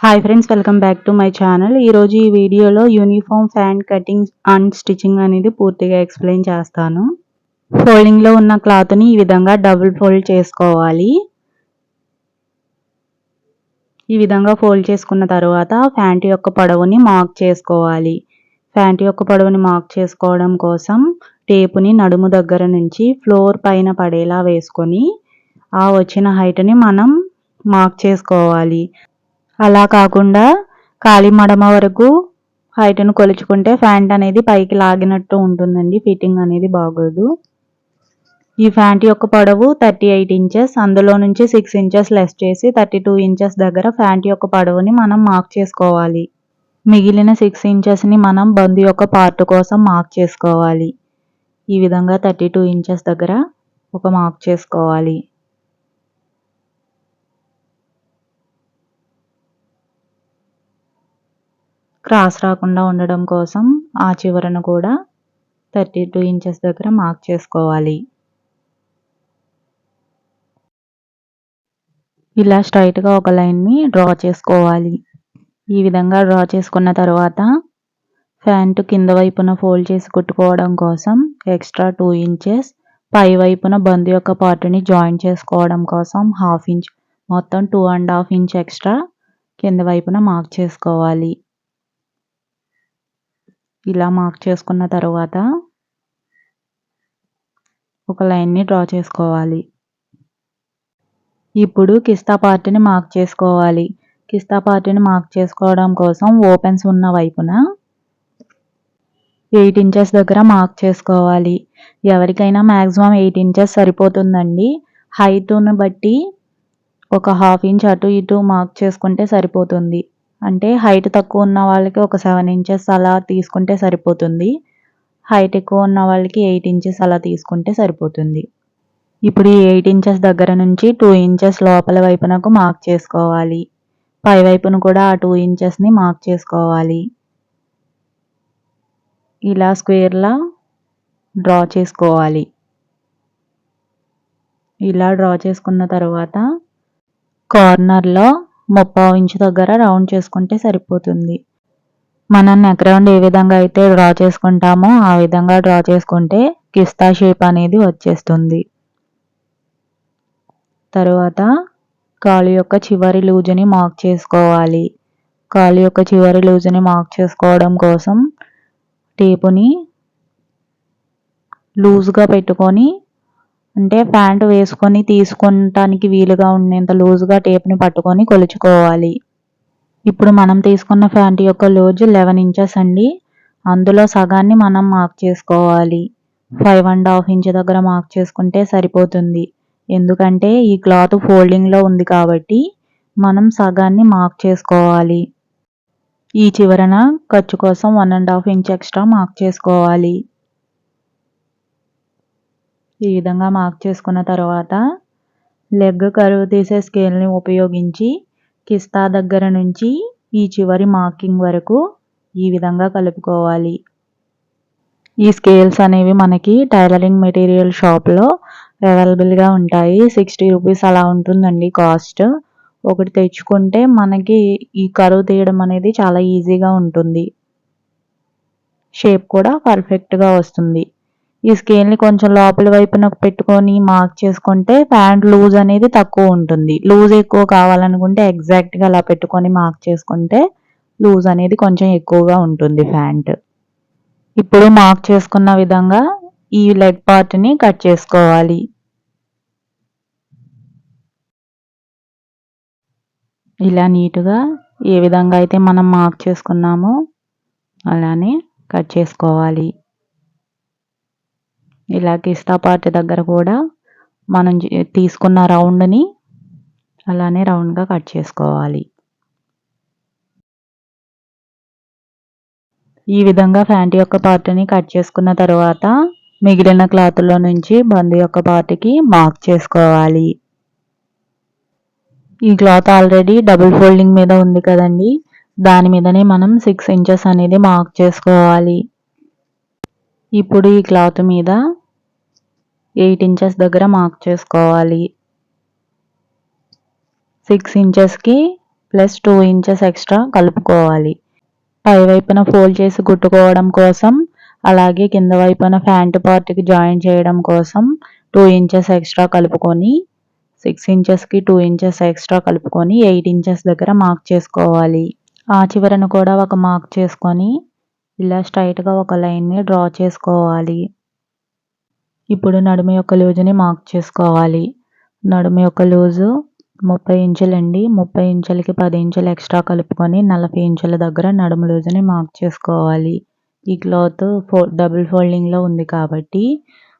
Hi friends welcome back to my channel ఈరోజు ఈ వీడియోలో uniform pant cutting and stitching అనేది పూర్తిగా ఎక్స్ప్లెయిన్ చేస్తాను. ఫోల్డింగ్లో ఉన్న క్లాత్ని ఈ విధంగా డబుల్ ఫోల్డ్ చేసుకోవాలి. ఈ విధంగా ఫోల్డ్ చేసుకున్న తర్వాత ఫ్యాంట్ యొక్క పొడవుని మార్క్ చేసుకోవాలి. ఫ్యాంట్ యొక్క పొడవుని మార్క్ చేసుకోవడం కోసం టేపుని నడుము దగ్గర నుంచి ఫ్లోర్ పైన పడేలా వేసుకొని ఆ వచ్చిన హైట్ని మనం మార్క్ చేసుకోవాలి. అలా కాకుండా కాలి మడమ వరకు హైట్ను కొలుచుకుంటే ప్యాంట్ అనేది పైకి లాగినట్టు ఉంటుందండి. ఫిట్టింగ్ అనేది బాగోదు. ఈ ప్యాంట్ యొక్క పొడవు థర్టీ ఎయిట్ ఇంచెస్. అందులో నుంచి సిక్స్ ఇంచెస్ లెస్ చేసి థర్టీ టూ ఇంచెస్ దగ్గర ప్యాంట్ యొక్క పొడవుని మనం మార్క్ చేసుకోవాలి. మిగిలిన సిక్స్ ఇంచెస్ని మనం బంద్ యొక్క పార్ట్ కోసం మార్క్ చేసుకోవాలి. ఈ విధంగా థర్టీ టూ ఇంచెస్ దగ్గర ఒక మార్క్ చేసుకోవాలి. క్రాస్ రాకుండా ఉండడం కోసం ఆ చివరను కూడా థర్టీ టూ ఇంచెస్ దగ్గర మార్క్ చేసుకోవాలి. ఇలా స్ట్రైట్గా ఒక లైన్ని డ్రా చేసుకోవాలి. ఈ విధంగా డ్రా చేసుకున్న తర్వాత ప్యాంటు కింద వైపున ఫోల్డ్ చేసి కుట్టుకోవడం కోసం ఎక్స్ట్రా టూ ఇంచెస్ పై వైపున బంద్ యొక్క పార్ట్ని జాయిన్ చేసుకోవడం కోసం హాఫ్ ఇంచ్ మొత్తం two and half inch extra కింద వైపున మార్క్ చేసుకోవాలి. ఇలా మార్క్ చేసుకున్న తర్వాత ఒక లైన్ని డ్రా చేసుకోవాలి. ఇప్పుడు కిస్తా పార్ట్ని మార్క్ చేసుకోవాలి. కిస్తా పార్ట్ని మార్క్ చేసుకోవడం కోసం ఓపెన్స్ ఉన్న వైపున ఎయిట్ ఇంచెస్ దగ్గర మార్క్ చేసుకోవాలి. ఎవరికైనా మ్యాక్సిమం ఎయిట్ ఇంచెస్ సరిపోతుందండి. హైట్ను బట్టి ఒక హాఫ్ ఇంచ్ అటు ఇటు మార్క్ చేసుకుంటే సరిపోతుంది. అంటే హైట్ తక్కువ ఉన్న వాళ్ళకి ఒక సెవెన్ ఇంచెస్ అలా తీసుకుంటే సరిపోతుంది. హైట్ ఎక్కువ ఉన్న వాళ్ళకి ఎయిట్ ఇంచెస్ అలా తీసుకుంటే సరిపోతుంది. ఇప్పుడు ఈ ఎయిట్ ఇంచెస్ దగ్గర నుంచి టూ ఇంచెస్ లోపల వైపునకు మార్క్ చేసుకోవాలి. పై వైపును కూడా ఆ టూ ఇంచెస్ని మార్క్ చేసుకోవాలి. ఇలా స్క్వేర్లా డ్రా చేసుకోవాలి. ఇలా డ్రా చేసుకున్న తర్వాత కార్నర్లో ముప్పావు ఇంచు దగ్గర రౌండ్ చేసుకుంటే సరిపోతుంది. మనం నెక్ రౌండ్ ఏ విధంగా అయితే డ్రా చేసుకుంటామో ఆ విధంగా డ్రా చేసుకుంటే కిస్తా షేప్ అనేది వచ్చేస్తుంది. తరువాత కాలు యొక్క చివరి లూజుని మార్క్ చేసుకోవాలి. కాలు యొక్క చివరి లూజుని మార్క్ చేసుకోవడం కోసం టేపుని లూజ్గా పెట్టుకొని అంటే ప్యాంటు వేసుకొని తీసుకుంటానికి వీలుగా ఉండేంత లూజ్గా టేప్ని పట్టుకొని కొలుచుకోవాలి. ఇప్పుడు మనం తీసుకున్న ప్యాంటు యొక్క లూజ్ లెవెన్ ఇంచెస్ అండి. అందులో సగాన్ని మనం మార్క్ చేసుకోవాలి. ఫైవ్ అండ్ హాఫ్ ఇంచ్ దగ్గర మార్క్ చేసుకుంటే సరిపోతుంది. ఎందుకంటే ఈ క్లాత్ ఫోల్డింగ్లో ఉంది కాబట్టి మనం సగాన్ని మార్క్ చేసుకోవాలి. ఈ చివరన ఖర్చు కోసం one and half inch extra mark చేసుకోవాలి. ఈ విధంగా మార్క్ చేసుకున్న తర్వాత లెగ్ కరువు తీసే స్కేల్ని ఉపయోగించి కిస్తా దగ్గర నుంచి ఈ చివరి మార్కింగ్ వరకు ఈ విధంగా కలుపుకోవాలి. ఈ స్కేల్స్ అనేవి మనకి టైలరింగ్ మెటీరియల్ షాప్లో అవైలబుల్గా ఉంటాయి. సిక్స్టీ రూపీస్ అలా ఉంటుందండి కాస్ట్ ఒకటి తెచ్చుకుంటే మనకి ఈ కరువు తీయడం అనేది చాలా ఈజీగా ఉంటుంది. షేప్ కూడా పర్ఫెక్ట్గా వస్తుంది. ఈ స్కేల్ని కొంచెం లోపల వైపున పెట్టుకొని మార్క్ చేసుకుంటే ప్యాంట్ లూజ్ అనేది తక్కువ ఉంటుంది. లూజ్ ఎక్కువ కావాలనుకుంటే ఎగ్జాక్ట్గా అలా పెట్టుకొని మార్క్ చేసుకుంటే లూజ్ అనేది కొంచెం ఎక్కువగా ఉంటుంది ప్యాంట్ ఇప్పుడు మార్క్ చేసుకున్న విధంగా ఈ లెగ్ పార్ట్ని కట్ చేసుకోవాలి. ఇలా నీట్గా ఏ విధంగా అయితే మనం మార్క్ చేసుకున్నామో అలానే కట్ చేసుకోవాలి. ఇలా కిస్తా పార్ట్ దగ్గర కూడా మనం తీసుకున్న రౌండ్ని అలానే రౌండ్గా కట్ చేసుకోవాలి. ఈ విధంగా ఫ్యాంట్ యొక్క పార్ట్ని కట్ చేసుకున్న తర్వాత మిగిలిన క్లాత్లో నుంచి బంద్ యొక్క పార్ట్కి మార్క్ చేసుకోవాలి. ఈ క్లాత్ ఆల్రెడీ డబుల్ ఫోల్డింగ్ మీద ఉంది కదండి. దాని మీదనే మనం సిక్స్ ఇంచెస్ అనేది మార్క్ చేసుకోవాలి. ఇప్పుడు ఈ క్లాత్ మీద ఎయిట్ ఇంచెస్ దగ్గర మార్క్ చేసుకోవాలి. సిక్స్ ఇంచెస్కి ప్లస్ టూ ఇంచెస్ ఎక్స్ట్రా కలుపుకోవాలి. పై వైపున ఫోల్డ్ చేసి కుట్టుకోవడం కోసం అలాగే కింద వైపున ఫ్యాంట్ పార్ట్కి జాయిన్ చేయడం కోసం టూ ఇంచెస్ ఎక్స్ట్రా కలుపుకొని సిక్స్ ఇంచెస్కి టూ ఇంచెస్ ఎక్స్ట్రా కలుపుకొని ఎయిట్ ఇంచెస్ దగ్గర మార్క్ చేసుకోవాలి. ఆ చివరను కూడా ఒక మార్క్ చేసుకొని ఇలా స్ట్రైట్గా ఒక లైన్ని డ్రా చేసుకోవాలి. ఇప్పుడు నడుము యొక్క లూజుని మార్క్ చేసుకోవాలి. నడుము యొక్క లూజు ముప్పై ఇంచులండి. ముప్పై ఇంచులకి పది ఇంచులు ఎక్స్ట్రా కలుపుకొని నలభై ఇంచుల దగ్గర నడుము లూజుని మార్క్ చేసుకోవాలి. ఈ క్లాత్ ఫో డబుల్ ఫోల్డింగ్లో ఉంది కాబట్టి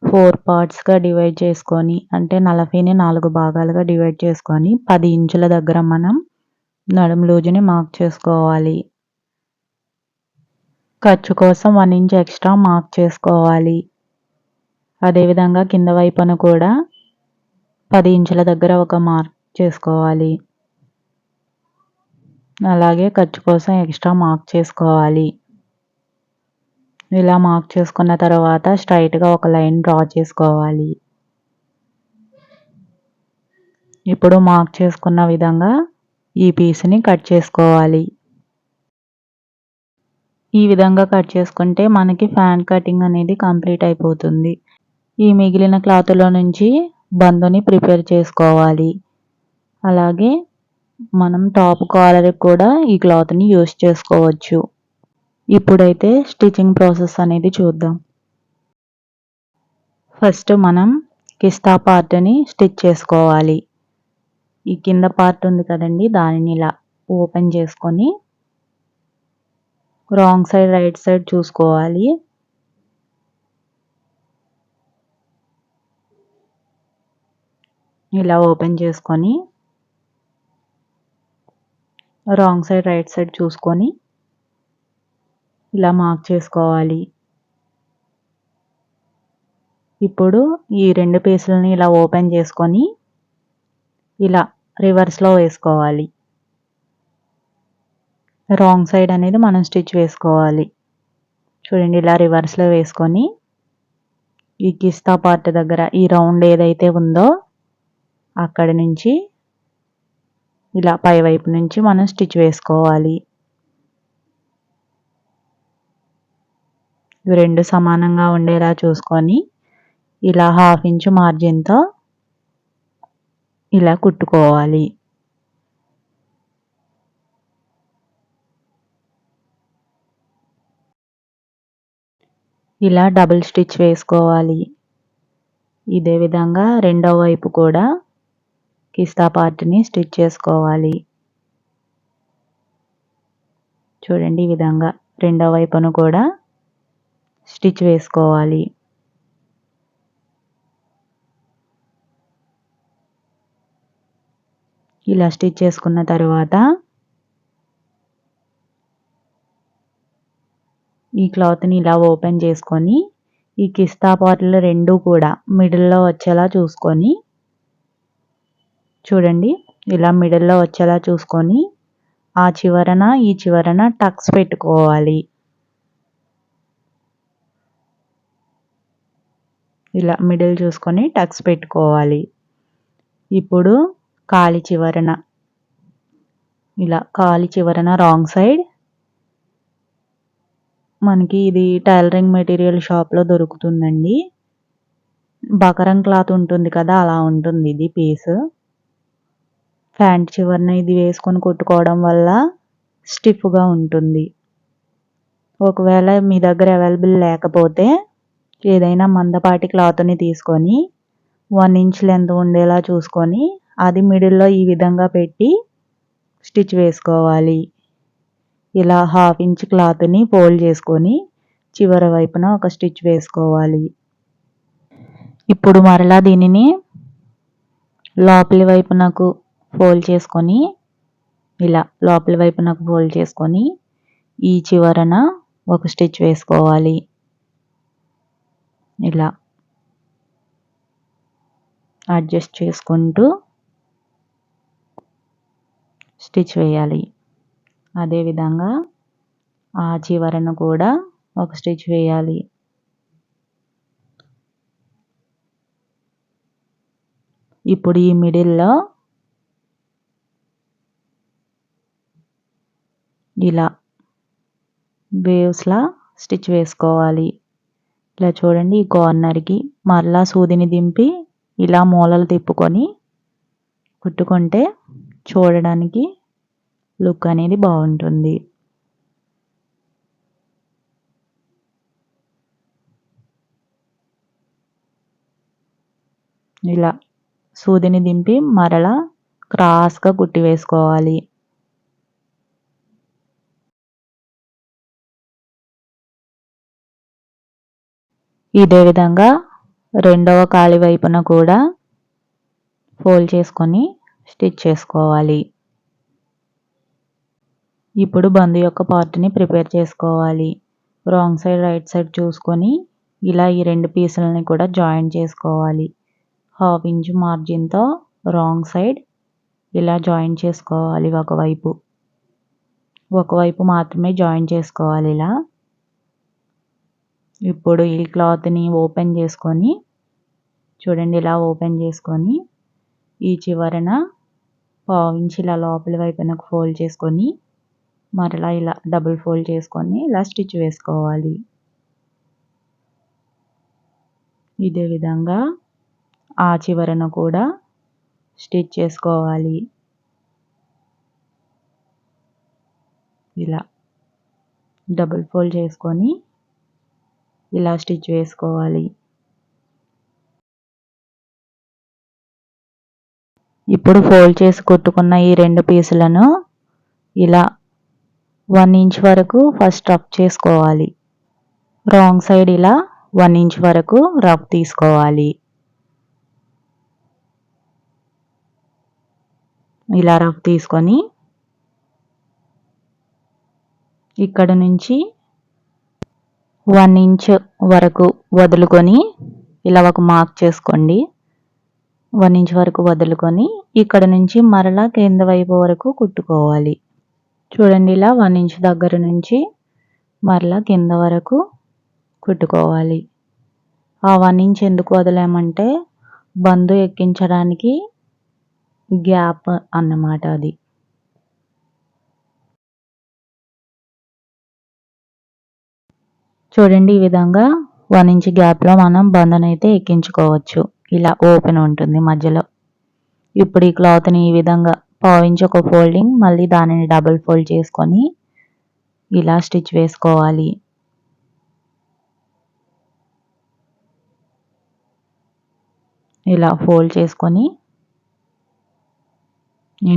ఫోర్ పార్ట్స్గా డివైడ్ చేసుకొని అంటే నలభైని నాలుగు భాగాలుగా డివైడ్ చేసుకొని పది ఇంచుల దగ్గర మనం నడుము లూజుని మార్క్ చేసుకోవాలి. ఖర్చు కోసం వన్ ఇంచ్ ఎక్స్ట్రా మార్క్ చేసుకోవాలి. అదేవిధంగా కింద వైపున కూడా పది ఇంచుల దగ్గర ఒక మార్క్ చేసుకోవాలి. అలాగే ఖర్చు కోసం ఎక్స్ట్రా మార్క్ చేసుకోవాలి. ఇలా మార్క్ చేసుకున్న తర్వాత స్ట్రైట్గా ఒక లైన్ డ్రా చేసుకోవాలి. ఇప్పుడు మార్క్ చేసుకున్న విధంగా ఈ పీస్ని కట్ చేసుకోవాలి. ఈ విధంగా కట్ చేసుకుంటే మనకి ఫ్యాన్ కటింగ్ అనేది కంప్లీట్ అయిపోతుంది. ఈ మిగిలిన క్లాత్లో నుంచి బందుని ప్రిపేర్ చేసుకోవాలి. అలాగే మనం టాప్ కాలర్కి కూడా ఈ క్లాత్ని యూస్ చేసుకోవచ్చు. ఇప్పుడైతే స్టిచ్చింగ్ ప్రాసెస్ అనేది చూద్దాం. ఫస్ట్ మనం కిస్తా పార్ట్ని స్టిచ్ చేసుకోవాలి. ఈ కింద పార్ట్ ఉంది కదండి దానిని ఇలా ఓపెన్ చేసుకొని రాంగ్ సైడ్ రైట్ సైడ్ చూసుకోవాలి. ఇలా ఓపెన్ చేసుకొని రాంగ్ సైడ్ రైట్ సైడ్ చూసుకొని ఇలా మార్క్ చేసుకోవాలి. ఇప్పుడు ఈ రెండు పీసులని ఇలా ఓపెన్ చేసుకొని ఇలా రివర్స్లో వేసుకోవాలి. రాంగ్ సైడ్ అనేది మనం స్టిచ్ వేసుకోవాలి. చూడండి ఇలా రివర్స్లో వేసుకొని ఈ కిస్తా పార్ట్ దగ్గర ఈ రౌండ్ ఏదైతే ఉందో అక్కడి నుంచి ఇలా పై వైపు నుంచి మనం స్టిచ్ వేసుకోవాలి. ఇవి రెండు సమానంగా ఉండేలా చూసుకొని ఇలా హాఫ్ ఇంచు మార్జిన్తో ఇలా కుట్టుకోవాలి. ఇలా డబుల్ స్టిచ్ వేసుకోవాలి. ఇదే విధంగా రెండవ వైపు కూడా కిస్తా పార్ట్ని స్టిచ్ చేసుకోవాలి. చూడండి ఈ విధంగా రెండవ వైపును కూడా స్టిచ్ వేసుకోవాలి. ఇలా స్టిచ్ చేసుకున్న తర్వాత ఈ క్లాత్ని ఇలా ఓపెన్ చేసుకొని ఈ కిస్తా పార్ట్లు రెండు కూడా మిడిల్లో వచ్చేలా చూసుకొని చూడండి ఇలా మిడిల్లో వచ్చేలా చూసుకొని ఆ చివరన ఈ చివరన టక్స్ పెట్టుకోవాలి. ఇలా మిడిల్ చూసుకొని టక్స్ పెట్టుకోవాలి. ఇప్పుడు కాలి చివరన ఇలా కాలి చివరన రాంగ్ సైడ్ మనకి ఇది టైలరింగ్ మెటీరియల్ షాప్లో దొరుకుతుందండి. బకరం క్లాత్ ఉంటుంది కదా అలా ఉంటుంది ఇది పీస్ ప్యాంట్ చివరన ఇది వేసుకొని కుట్టుకోవడం వల్ల స్టిఫ్గా ఉంటుంది. ఒకవేళ మీ దగ్గర అవైలబుల్ లేకపోతే ఏదైనా మందపాటి క్లాత్ని తీసుకొని వన్ ఇంచ్ లెంత్ ఉండేలా చూసుకొని అది మిడిల్లో ఈ విధంగా పెట్టి స్టిచ్ వేసుకోవాలి. ఇలా హాఫ్ ఇంచ్ క్లాత్ని ఫోల్డ్ చేసుకొని చివరి వైపున ఒక స్టిచ్ వేసుకోవాలి. ఇప్పుడు మరలా దీనిని లోపలి వైపునకు ఫోల్డ్ చేసుకొని ఇలా లోపలి వైపునకు ఫోల్డ్ చేసుకొని ఈ చివరన ఒక స్టిచ్ వేసుకోవాలి. ఇలా అడ్జస్ట్ చేసుకుంటూ స్టిచ్ వేయాలి. అదేవిధంగా ఆ చివరను కూడా ఒక స్టిచ్ వేయాలి. ఇప్పుడు ఈ మిడిల్లో ఇలా వేవ్స్లా స్టిచ్ వేసుకోవాలి. ఇలా చూడండి ఈ కార్నర్కి. మరలా సూదిని దింపి ఇలా మూలలు తిప్పుకొని కుట్టుకుంటే చూడడానికి లుక్ అనేది బాగుంటుంది. ఇలా సూదిని దింపి మరలా క్రాస్గా కుట్టి వేసుకోవాలి. ఇదే విధంగా రెండవ కాలి వైపున కూడా ఫోల్డ్ చేసుకొని స్టిచ్ చేసుకోవాలి. ఇప్పుడు బంద్ యొక్క పార్ట్ని ప్రిపేర్ చేసుకోవాలి. రాంగ్ సైడ్ రైట్ సైడ్ చూసుకొని ఇలా ఈ రెండు పీసులని కూడా జాయిన్ చేసుకోవాలి. హాఫ్ ఇంచ్ మార్జిన్తో రాంగ్ సైడ్ ఇలా జాయిన్ చేసుకోవాలి ఒకవైపు. ఒకవైపు మాత్రమే జాయిన్ చేసుకోవాలి ఇలా. ఇప్పుడు ఈ క్లాత్ని ఓపెన్ చేసుకొని చూడండి ఇలా ఓపెన్ చేసుకొని ఈ చివరన పావించి ఇలా లోపలి వైపున ఫోల్డ్ చేసుకొని మరలా ఇలా డబుల్ ఫోల్డ్ చేసుకొని ఇలా స్టిచ్ వేసుకోవాలి. ఇదే విధంగా ఆ చివరన కూడా స్టిచ్ చేసుకోవాలి. ఇలా డబుల్ ఫోల్డ్ చేసుకొని ఇలా స్టిచ్ వేసుకోవాలి. ఇప్పుడు ఫోల్డ్ చేసి కుట్టుకున్న ఈ రెండు పీసులను ఇలా వన్ ఇంచ్ వరకు ఫస్ట్ రఫ్ చేసుకోవాలి. రాంగ్ సైడ్ ఇలా వన్ ఇంచ్ వరకు రఫ్ తీసుకోవాలి. ఇలా రఫ్ తీసుకొని ఇక్కడ నుంచి వన్ ఇంచ్ వరకు వదులుకొని ఇలా ఒక మార్క్ చేసుకోండి. వన్ ఇంచ్ వరకు వదులుకొని ఇక్కడ నుంచి మరలా కింద వైపు వరకు కుట్టుకోవాలి. చూడండి ఇలా వన్ ఇంచ్ దగ్గర నుంచి మరలా కింద వరకు కుట్టుకోవాలి. ఆ వన్ ఇంచ్ ఎందుకు వదిలామంటే బందు ఎక్కించడానికి గ్యాప్ అన్నమాట అది. చూడండి ఈ విధంగా వన్ ఇంచ్ గ్యాప్లో మనం బంధన్ అయితే ఎక్కించుకోవచ్చు. ఇలా ఓపెన్ ఉంటుంది మధ్యలో. ఇప్పుడు ఈ క్లాత్ని ఈ విధంగా పావించి ఒక ఫోల్డింగ్ మళ్ళీ దానిని డబుల్ ఫోల్డ్ చేసుకొని ఇలా స్టిచ్ వేసుకోవాలి. ఇలా ఫోల్డ్ చేసుకొని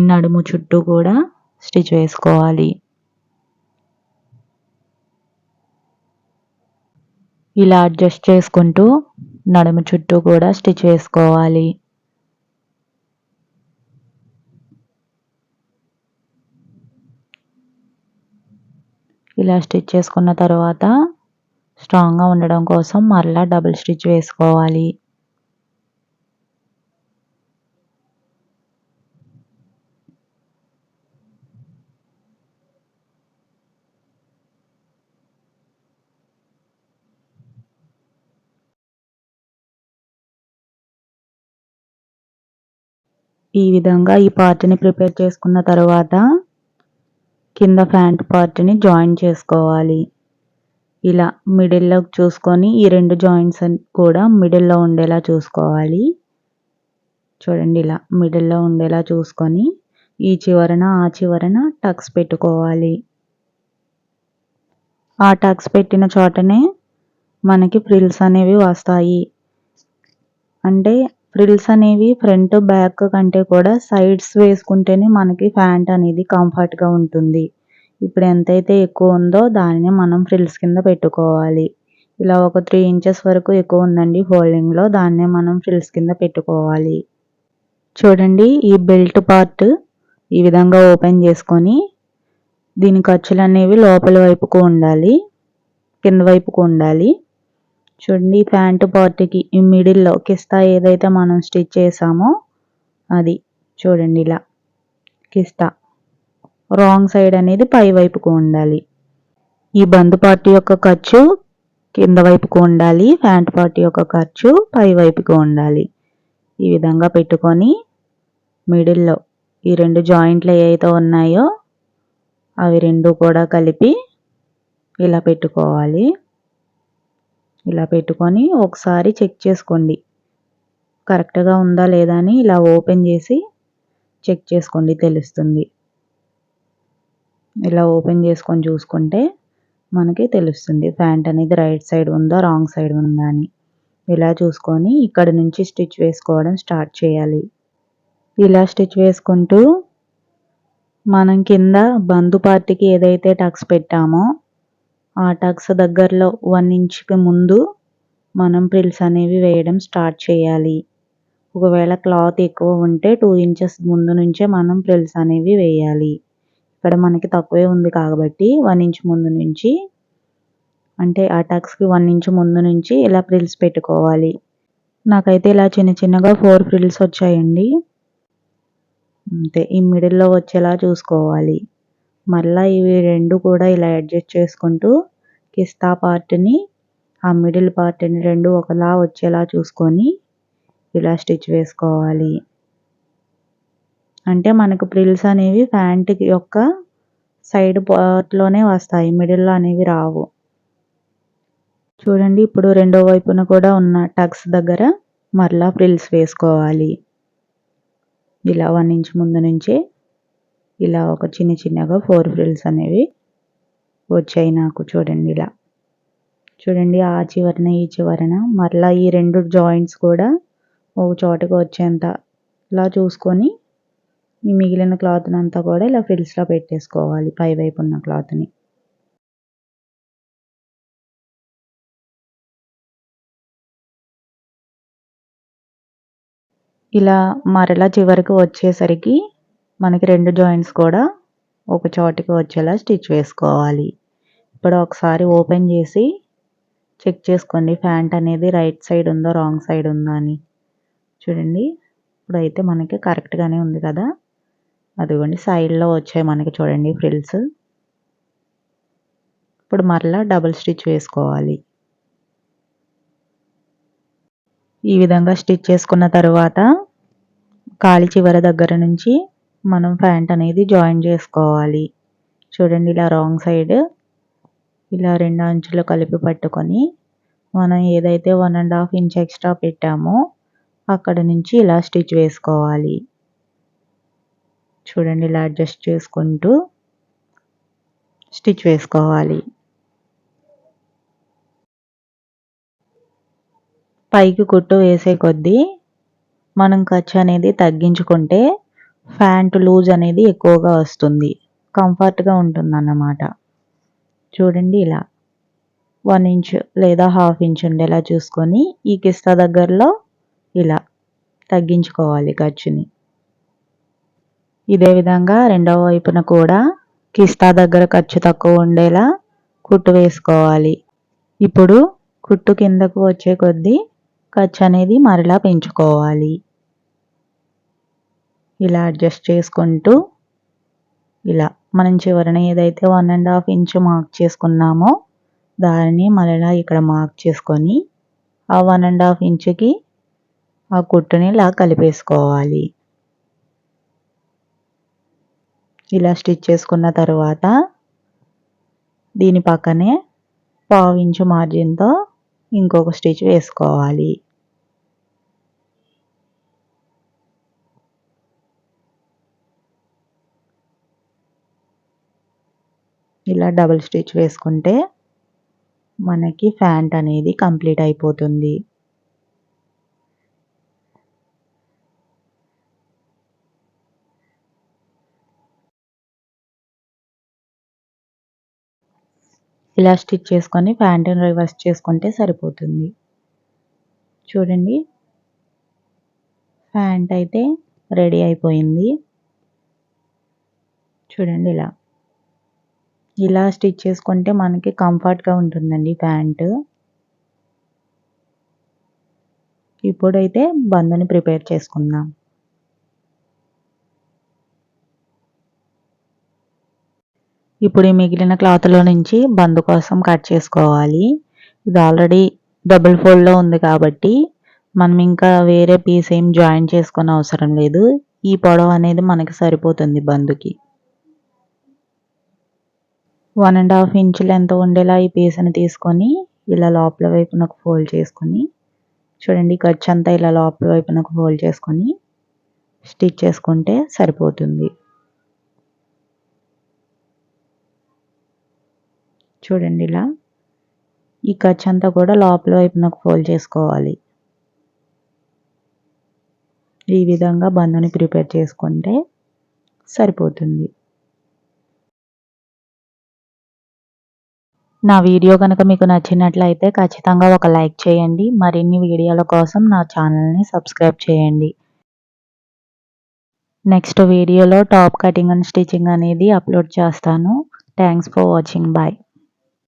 నడుము చుట్టూ కూడా స్టిచ్ వేసుకోవాలి. ఇలా అడ్జస్ట్ చేసుకుంటూ నడుము చుట్టూ కూడా స్టిచ్ వేసుకోవాలి ఇలా స్టిచ్ చేసుకున్న తర్వాత స్ట్రాంగ్గా ఉండడం కోసం మరలా డబుల్ స్టిచ్ వేసుకోవాలి. ఈ విధంగా ఈ పార్ట్ని ప్రిపేర్ చేసుకున్న తర్వాత కింద ప్యాంట్ పార్ట్ని జాయిన్ చేసుకోవాలి. ఇలా మిడిల్లో చూసుకొని ఈ రెండు జాయింట్స్ కూడా మిడిల్లో ఉండేలా చూసుకోవాలి. చూడండి ఇలా మిడిల్లో ఉండేలా చూసుకొని ఈ చివరన ఆ చివరన టక్స్ పెట్టుకోవాలి. ఆ టక్స్ పెట్టిన చోటనే మనకి ఫ్రిల్స్ అనేవి వస్తాయి. అంటే ఫ్రిల్స్ అనేవి ఫ్రంట్ బ్యాక్ కంటే కూడా సైడ్స్ వేసుకుంటేనే మనకి ప్యాంట్ అనేది కంఫర్ట్గా ఉంటుంది. ఇప్పుడు ఎంతైతే ఎక్కువ ఉందో దానిని మనం ఫ్రిల్స్ కింద పెట్టుకోవాలి. ఇలా ఒక త్రీ ఇంచెస్ వరకు ఎక్కువ ఉందండి ఫోల్డింగ్లో దాన్నే మనం ఫ్రిల్స్ కింద పెట్టుకోవాలి. చూడండి ఈ బెల్ట్ పార్ట్ ఈ విధంగా ఓపెన్ చేసుకొని దీని ఖర్చులు అనేవి లోపల వైపుకు ఉండాలి కింద వైపుకు ఉండాలి. చూడండి ప్యాంటు పార్ట్కి ఈ మిడిల్లో కిస్తా ఏదైతే మనం స్టిచ్ చేసామో అది చూడండి ఇలా కిస్తా. రాంగ్ సైడ్ అనేది పై వైపుకు ఉండాలి. ఈ బంద్ పార్టీ యొక్క ఖర్చు కింద వైపుకు ఉండాలి. ప్యాంట్ పార్టీ యొక్క ఖర్చు పై వైపుకు ఉండాలి. ఈ విధంగా పెట్టుకొని మిడిల్లో ఈ రెండు జాయింట్లు ఏవైతే ఉన్నాయో అవి రెండు కూడా కలిపి ఇలా పెట్టుకోవాలి. ఇలా పెట్టుకొని ఒకసారి చెక్ చేసుకోండి. కరెక్ట్గా ఉందా లేదా అని ఇలా ఓపెన్ చేసి చెక్ చేసుకోండి తెలుస్తుంది. ఇలా ఓపెన్ చేసుకొని చూసుకుంటే మనకి తెలుస్తుంది ప్యాంట్ అనేది రైట్ సైడ్ ఉందా రాంగ్ సైడ్ ఉందా అని. ఇలా చూసుకొని ఇక్కడ నుంచి స్టిచ్ వేసుకోవడం స్టార్ట్ చేయాలి. ఇలా స్టిచ్ వేసుకుంటూ మనం కింద బంధు పార్టీకి ఏదైతే టక్స్ పెట్టామో ఆ టక్స్ దగ్గరలో వన్ ఇంచ్కి ముందు మనం ప్రిల్స్ అనేవి వేయడం స్టార్ట్ చేయాలి. ఒకవేళ క్లాత్ ఎక్కువ ఉంటే టూ ఇంచెస్ ముందు నుంచే మనం ప్రిల్స్ అనేవి వేయాలి. ఇక్కడ మనకి తక్కువే ఉంది కాబట్టి వన్ ఇంచ్ ముందు నుంచి అంటే ఆ టక్స్కి వన్ ఇంచ్ ముందు నుంచి ఇలా ప్రిల్స్ పెట్టుకోవాలి. నాకైతే ఇలా చిన్న చిన్నగా ఫోర్ ఫ్రిల్స్ వచ్చాయండి. అంతే ఈ మిడిల్లో వచ్చేలా చూసుకోవాలి. మళ్ళీ ఇవి రెండు కూడా ఇలా అడ్జస్ట్ చేసుకుంటూ కిస్తా పార్ట్ని ఆ మిడిల్ పార్ట్ని రెండు ఒకలా వచ్చేలా చూసుకొని ఇలా స్టిచ్ వేసుకోవాలి. అంటే మనకు ప్రిల్స్ అనేవి ప్యాంట్ యొక్క సైడ్ పార్ట్లోనే వస్తాయి మిడిల్లో అనేవి రావు. చూడండి ఇప్పుడు రెండో వైపున కూడా ఉన్న టక్స్ దగ్గర మరలా ఫ్రిల్స్ వేసుకోవాలి. ఇలా వన్ ఇంచ్ ముందు నుంచే ఇలా ఒక చిన్న చిన్నగా ఫోర్ ఫ్రిల్స్ అనేవి వచ్చాయి నాకు చూడండి ఇలా. చూడండి ఆ చివరన ఈ చివరన మరలా ఈ రెండు జాయింట్స్ కూడా ఒక చోటకి వచ్చేంత ఇలా చూసుకొని ఈ మిగిలిన క్లాత్ని అంతా కూడా ఇలా ఫ్రిల్స్లో పెట్టేసుకోవాలి పై వైపు ఉన్న క్లాత్ని. ఇలా మరలా చివరికి వచ్చేసరికి మనకి రెండు జాయింట్స్ కూడా ఒక చోటికి వచ్చేలా స్టిచ్ వేసుకోవాలి. ఇప్పుడు ఒకసారి ఓపెన్ చేసి చెక్ చేసుకోండి ప్యాంట్ అనేది రైట్ సైడ్ ఉందో రాంగ్ సైడ్ ఉందా అని. చూడండి ఇప్పుడైతే మనకి కరెక్ట్గానే ఉంది కదా. అదిగోండి సైడ్లో వచ్చాయి మనకి చూడండి ఫ్రిల్స్. ఇప్పుడు మరలా డబుల్ స్టిచ్ వేసుకోవాలి. ఈ విధంగా స్టిచ్ చేసుకున్న తర్వాత కాలి చివర దగ్గర నుంచి మనం ప్యాంట్ అనేది జాయిన్ చేసుకోవాలి. చూడండి ఇలా రాంగ్ సైడ్ ఇలా రెండు అంచులు కలిపి పట్టుకొని మనం ఏదైతే one and half inch extra పెట్టామో అక్కడ నుంచి ఇలా స్టిచ్ వేసుకోవాలి. చూడండి ఇలా అడ్జస్ట్ చేసుకుంటూ స్టిచ్ వేసుకోవాలి. పైకి కుట్టు వేసే కొద్దీ మనం ఖర్చు అనేది తగ్గించుకుంటే ఫ్యాంట్ లూజ్ అనేది ఎక్కువగా వస్తుంది. కంఫర్ట్గా ఉంటుంది అన్నమాట చూడండి ఇలా. వన్ ఇంచ్ లేదా హాఫ్ ఇంచ్ ఉండేలా చూసుకొని ఈ కిస్తా దగ్గరలో ఇలా తగ్గించుకోవాలి ఖర్చుని. ఇదే విధంగా రెండవ వైపున కూడా కిస్తా దగ్గర ఖర్చు తక్కువ ఉండేలా కుట్టు వేసుకోవాలి. ఇప్పుడు కుట్టు కిందకు వచ్చే కొద్దీ ఖర్చు అనేది మరలా పెంచుకోవాలి. ఇలా అడ్జస్ట్ చేసుకుంటూ ఇలా మనం చివరన ఏదైతే one and half inch mark చేసుకున్నామో దానిని మరలా ఇక్కడ మార్క్ చేసుకొని ఆ వన్ అండ్ హాఫ్ ఇంచుకి ఆ కుట్టుని ఇలా కలిపేసుకోవాలి. ఇలా స్టిచ్ చేసుకున్న తర్వాత దీని పక్కనే పావు ఇంచు మార్జిన్తో ఇంకొక స్టిచ్ వేసుకోవాలి. ఇలా డబుల్ స్టిచ్ వేసుకుంటే మనకి ఫ్యాంట్ అనేది కంప్లీట్ అయిపోతుంది. ఇలా స్టిచ్ చేసుకొని ప్యాంటుని రివర్స్ చేసుకుంటే సరిపోతుంది. చూడండి. ప్యాంట్ అయితే రెడీ అయిపోయింది. చూడండి ఇలా. ఇలా స్టిచ్ చేసుకుంటే మనకి కంఫర్ట్గా ఉంటుందండి ప్యాంటు. ఇప్పుడైతే బందుని ప్రిపేర్ చేసుకుందాం. ఇప్పుడు ఈ మిగిలిన క్లాత్లో నుంచి బందు కోసం కట్ చేసుకోవాలి. ఇది ఆల్రెడీ డబుల్ ఫోల్డ్లో ఉంది కాబట్టి మనం ఇంకా వేరే పీస్ ఏం జాయిన్ చేసుకునే అవసరం లేదు. ఈ పొడవు అనేది మనకి సరిపోతుంది బందుకి. One and half inch length ఉండేలా ఈ పీస్ని తీసుకొని ఇలా లోపల వైపునకు ఫోల్డ్ చేసుకొని చూడండి ఖర్చు అంతా ఇలా లోపల వైపునకు ఫోల్డ్ చేసుకొని స్టిచ్ చేసుకుంటే సరిపోతుంది. చూడండి ఇలా ఈ ఖర్చు అంతా కూడా లోపల వైపునకు ఫోల్డ్ చేసుకోవాలి. ఈ విధంగా బంధుని ప్రిపేర్ చేసుకుంటే సరిపోతుంది. నా వీడియో కనుక మీకు నచ్చినట్లయితే ఖచ్చితంగా ఒక లైక్ చేయండి. మరిన్ని వీడియోల కోసం నా ఛానల్ని సబ్స్క్రైబ్ చేయండి. నెక్స్ట్ వీడియోలో టాప్ కటింగ్ అండ్ స్టిచ్చింగ్ అనేది అప్లోడ్ చేస్తాను. Thanks for watching bye